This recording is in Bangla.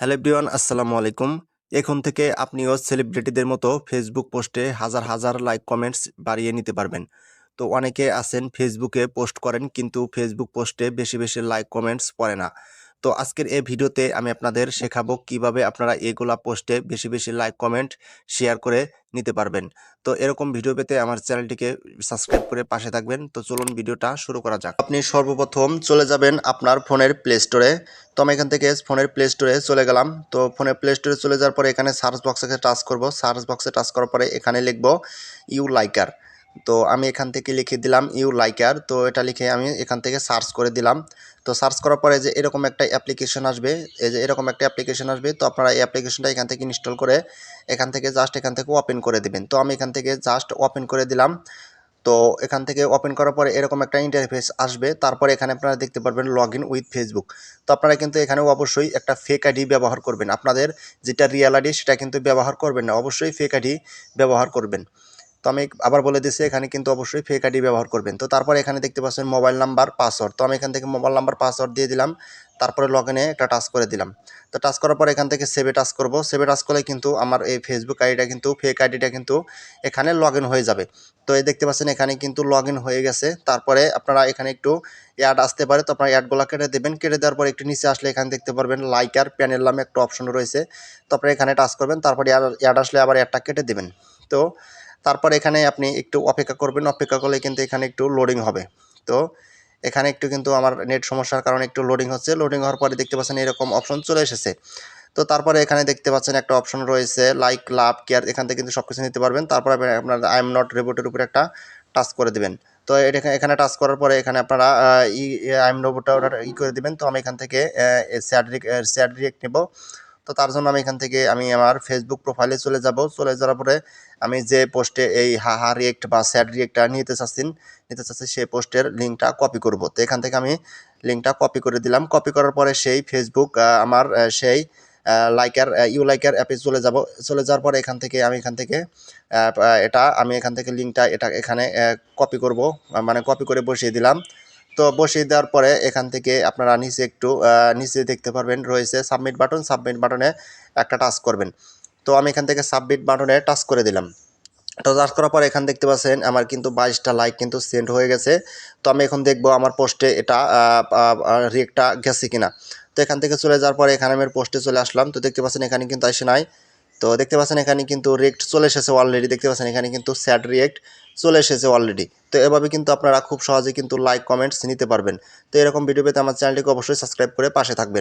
হ্যালো এভরিওয়ান, আসসালামু আলাইকুম। এখন থেকে আপনিও সেলিব্রিটিদের মতো ফেসবুক পোস্টে হাজার হাজার লাইক কমেন্টস বাড়িয়ে নিতে পারবেন। তো অনেকে আছেন ফেসবুকে পোস্ট করেন কিন্তু ফেসবুক পোস্টে বেশি বেশি লাইক কমেন্টস পড়ে না। তো আজকের এই ভিডিওতে আমি আপনাদের শেখাবো কীভাবে আপনারা এগুলা পোস্টে বেশি বেশি লাইক কমেন্ট শেয়ার করে নিতে পারবেন। তো এরকম ভিডিও পেতে আমার চ্যানেলটিকে সাবস্ক্রাইব করে পাশে থাকবেন। তো চলুন ভিডিওটা শুরু করা যাক। আপনি সর্বপ্রথম চলে যাবেন আপনার ফোনের প্লে স্টোরে আমি এখান থেকে ফোনের প্লে স্টোরে চলে গেলাম। তো ফোনের প্লে স্টোরে চলে যাওয়ার পরে এখানে সার্চ বক্সে টাচ করব। সার্চ বক্সে টাচ করার পরে এখানে লিখব ইউ লাইকার তো আমি এখান থেকে লিখে দিলাম ইউ লাইকার তো এটা লিখে আমি এখান থেকে সার্চ করে দিলাম। তো সার্চ করার পরে যে এরকম একটা অ্যাপ্লিকেশন আসবে, এই যে এরকম একটা অ্যাপ্লিকেশন আসবে, তো আপনারা এই অ্যাপ্লিকেশনটা এখান থেকে ইনস্টল করে এখান থেকে জাস্ট এখান থেকে ওপেন করে দিবেন। তো আমি এখান থেকে জাস্ট ওপেন করে দিলাম। তো এখান থেকে ওপেন করার পরে এরকম একটা ইন্টারফেস আসবে। তারপরে এখানে আপনারা দেখতে পারবেন লগ ইন উইথ ফেসবুক তো আপনারা কিন্তু এখানেও অবশ্যই একটা ফেক আইডি ব্যবহার করবেন। আপনাদের যেটা রিয়েল আইডি সেটা কিন্তু ব্যবহার করবেন না। অবশ্যই ফেক আইডি ব্যবহার করবেন। তো আমি আবার বলে দিচ্ছি এখানে কিন্তু অবশ্যই ফেক আইডি ব্যবহার করবেন। তো তারপরে এখানে দেখতে পাচ্ছেন মোবাইল নাম্বার পাসওয়ার্ড তো আমি এখান থেকে মোবাইল নাম্বার পাসওয়ার্ড দিয়ে দিলাম। তারপরে লগ ইনে একটা টাচ করে দিলাম। তো টাচ করার পর এখান থেকে সেভে টাচ করব। সেভে টাচ করলে কিন্তু আমার এই ফেসবুক আইডিটা কিন্তু ফেক আইডিটা কিন্তু এখানে লগ হয়ে যাবে। তো এই দেখতে পাচ্ছেন এখানে কিন্তু লগ হয়ে গেছে। তারপরে আপনারা এখানে একটু অ্যাড আসতে পারে। তো আপনারা অ্যাডগুলো কেটে দেবেন। কেটে দেওয়ার পর একটু নিচে আসলে এখানে দেখতে পারবেন লাইক আর প্যানেল নামে একটা অপশন রয়েছে। তো আপনারা এখানে টাচ করবেন। তারপরে অ্যাড আসলে আবার অ্যাডটা কেটে দেবেন। তো তারপর এখানে আপনি একটু অপেক্ষা করবেন, অপেক্ষা করলে কিন্তু এখানে একটু লোডিং হবে। তো এখানে একটু কিন্তু আমার নেট সমস্যার কারণে একটু লোডিং হচ্ছে। লোডিং হওয়ার পরে দেখতে পাচ্ছেন এরকম অপশন চলে এসেছে। তো তারপরে এখানে দেখতে পাচ্ছেন একটা অপশন রয়েছে লাইক লাভ কেয়ার এখান থেকে কিন্তু সব কিছু নিতে পারবেন। তারপরে আপনার আই এম নট রিবোটের উপরে একটা টাচ করে দেবেন। তো এটা এখানে টাচ করার পরে এখানে আপনারা ই আই এম রোবটটা ই করে দেবেন। তো আমি এখান থেকে স্যাড স্যাড রিয়েক্ট নেব। তো তার জন্য আমি এখান থেকে আমি আমার ফেসবুক প্রোফাইলে চলে যাব। চলে যাওয়ার পরে আমি যে পোস্টে এই হা হা রিয়েক্ট বা স্যাড রিয়েক্টটা নিতে চাচ্ছেন নিতে চাচ্ছি সেই পোস্টের লিঙ্কটা কপি করব। তো এখান থেকে আমি লিঙ্কটা কপি করে দিলাম। কপি করার পরে সেই ফেসবুক আমার সেই লাইকার ইউ লাইকার অ্যাপে চলে যাব। চলে যাওয়ার পরে এখান থেকে আমি এখান থেকে এটা আমি এখান থেকে লিঙ্কটা এটা এখানে কপি করব। মানে কপি করে বসিয়ে দিলাম। তো বসিয়ে দেওয়ার পরে এখান থেকে আপনারা নিচে একটু নিচে দেখতে পারবেন রয়েছে সাবমিট বাটন সাবমিট বাটনে একটা টাচ করবেন। তো আমি এখান থেকে সাবমিট বাটনে টাচ করে দিলাম। তো টাচ করার পর এখান দেখতে পাচ্ছেন আমার কিন্তু বাইশটা লাইক কিন্তু সেন্ড হয়ে গেছে। তো আমি এখন দেখব আমার পোস্টে এটা রিয়েক্টটা গেছে কিনা। তো এখান থেকে চলে যাওয়ার পরে এখানে আমি পোস্টে চলে আসলাম। তো দেখতে পাচ্ছেন এখানে কিন্তু আসে নাই। তো দেখতে পাচ্ছেন এখানে কিন্তু রিয়েক্ট চলে এসেছে অলরেডি দেখতে পাচ্ছেন এখানে কিন্তু স্যাড রিয়েক্ট চলে এসেছে অলরেডি তো এভাবে কিন্তু আপনারা খুব সহজে কিন্তু লাইক কমেন্টস নিতে পারবেন। তো এরকম ভিডিও পেতে আমার চ্যানেলটিকে অবশ্যই সাবস্ক্রাইব করে পাশে থাকবেন।